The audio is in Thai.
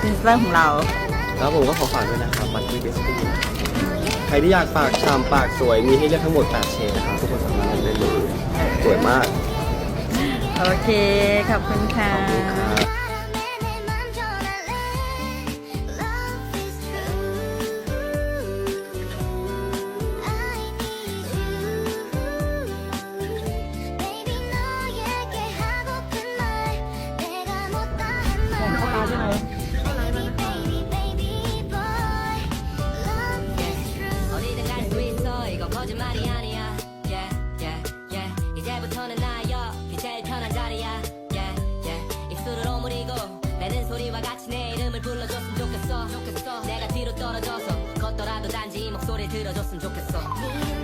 พรีเซนเตอร์ของเรา แล้วผมก็ขอฝากด้วยนะครับมันคือเบสตี้ใครที่อยากปากชามปากสวยมีให้เลือกทั้งหมด 8เฉดนะครับทุกคนสามารถเลือกได้เลยสวยมากโอเค ขอบคุณค่ะขอบคุณครับ 나도 단지 목소리 들어줬으면 좋겠어.